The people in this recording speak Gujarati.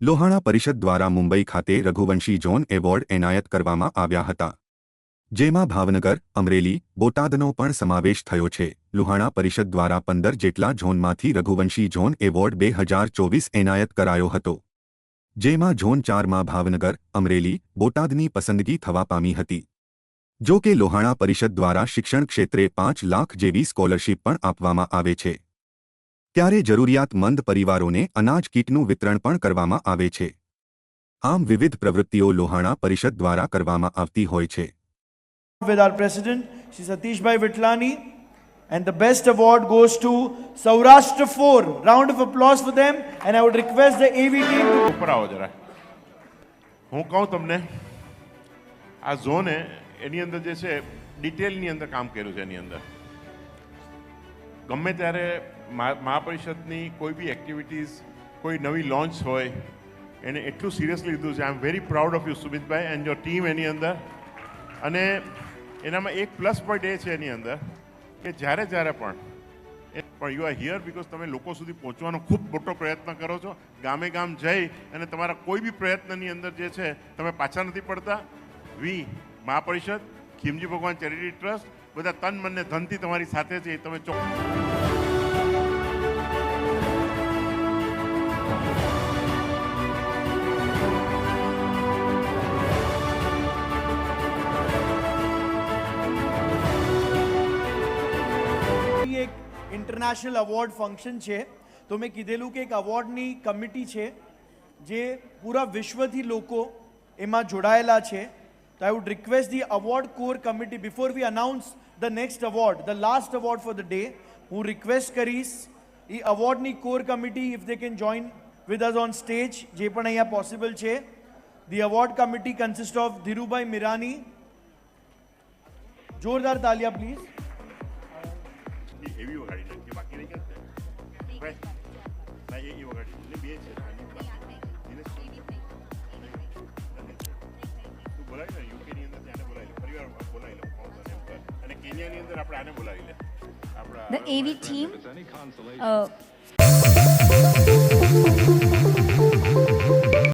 લોહાણા પરિષદ દ્વારા મુંબઈ ખાતે રઘુવંશી ઝોન એવોર્ડ એનાયત કરવામાં આવ્યા હતા. જેમાં ભાવનગર, અમરેલી, બોટાદનો પણ સમાવેશ થયો છે. લુહાણા પરિષદ દ્વારા પંદર જેટલા ઝોનમાંથી રઘુવંશી ઝોન એવોર્ડ બે હજાર ચોવીસ એનાયત કરાયો હતો. જેમાં ઝોન ચારમાં ભાવનગર, અમરેલી, બોટાદની પસંદગી થવા પામી હતી. જો કે લોહાણા પરિષદ દ્વારા શિક્ષણ ક્ષેત્રે પાંચ લાખ જેવી સ્કોલરશીપ પણ આપવામાં આવે છે. ત્યારે જરૂરિયાતમંદ પરિવારોને અનાજ કીટનું વિતરણ પણ કરવામાં આવે છે આમ વિવિધ પ્રવૃત્તિઓ લોહાણા પરિષદ દ્વારા કરવામાં આવતી હોય છે with our president, Shri Satish Bhai Vitlani. And the best award goes to Saurashtra 4. Round of applause for them. And I would request the AV team to ઉપર આવો જરા હું કહું તમને આ ઝોને એની અંદર જે છે ડિટેલની અંદર કામ કર્યું છે એની અંદર ગમે ત્યારે મહા- મહાપરિષદની કોઈ બી એક્ટિવિટીઝ કોઈ નવી લોન્ચ હોય, એને એટલું સિરિયસલી લીધું છે. I am very proud of you Sumitbhai and your team એની અંદર. અને એનામાં એક પ્લસ પોઈન્ટ એ છે એની અંદર, કે જ્યારે જ્યારે પણ પણ યુ આર હિયર બિકોઝ તમે લોકો સુધી પહોંચવાનો ખૂબ મોટો પ્રયત્ન કરો છો. ગામે ગામ જઈ અને તમારા કોઈ બી પ્રયત્નની અંદર જે છે, તમે પાછા નથી પડતા. વી મહાપરિષદ, ખીમજી ભગવાન ચેરિટી ટ્રસ્ટ બધા તન મનને ધનથી તમારી સાથે છે, એ તમે ચોક્કસ ઇન્ટરનેશનલ અવોર્ડ ફંક્શન છે. તો મેં કીધેલું કે એક અવોર્ડની કમિટી છે, જે પૂરા વિશ્વથી લોકો એમાં જોડાયેલા છે. તો I would request the award core committee before we announce the next award the last award for the day હું રિક્વેસ્ટ કરીશ એ અવોર્ડની core committee if they can join with us on stage જે પણ અહીંયા પોસિબલ છે the award committee consist of Dhirubhai Mirani જોરદાર તાલિયા પ્લીઝ એવી વગાડી નાખીએ બાકી રહી ગયા બે છે બોલાવી લે યુકેની અંદર ત્યાંને બોલાવી લે ફરી બોલાવી લે અને કેન્યાની અંદર આપણે આને બોલાવી લે આપણા એવી. Uh,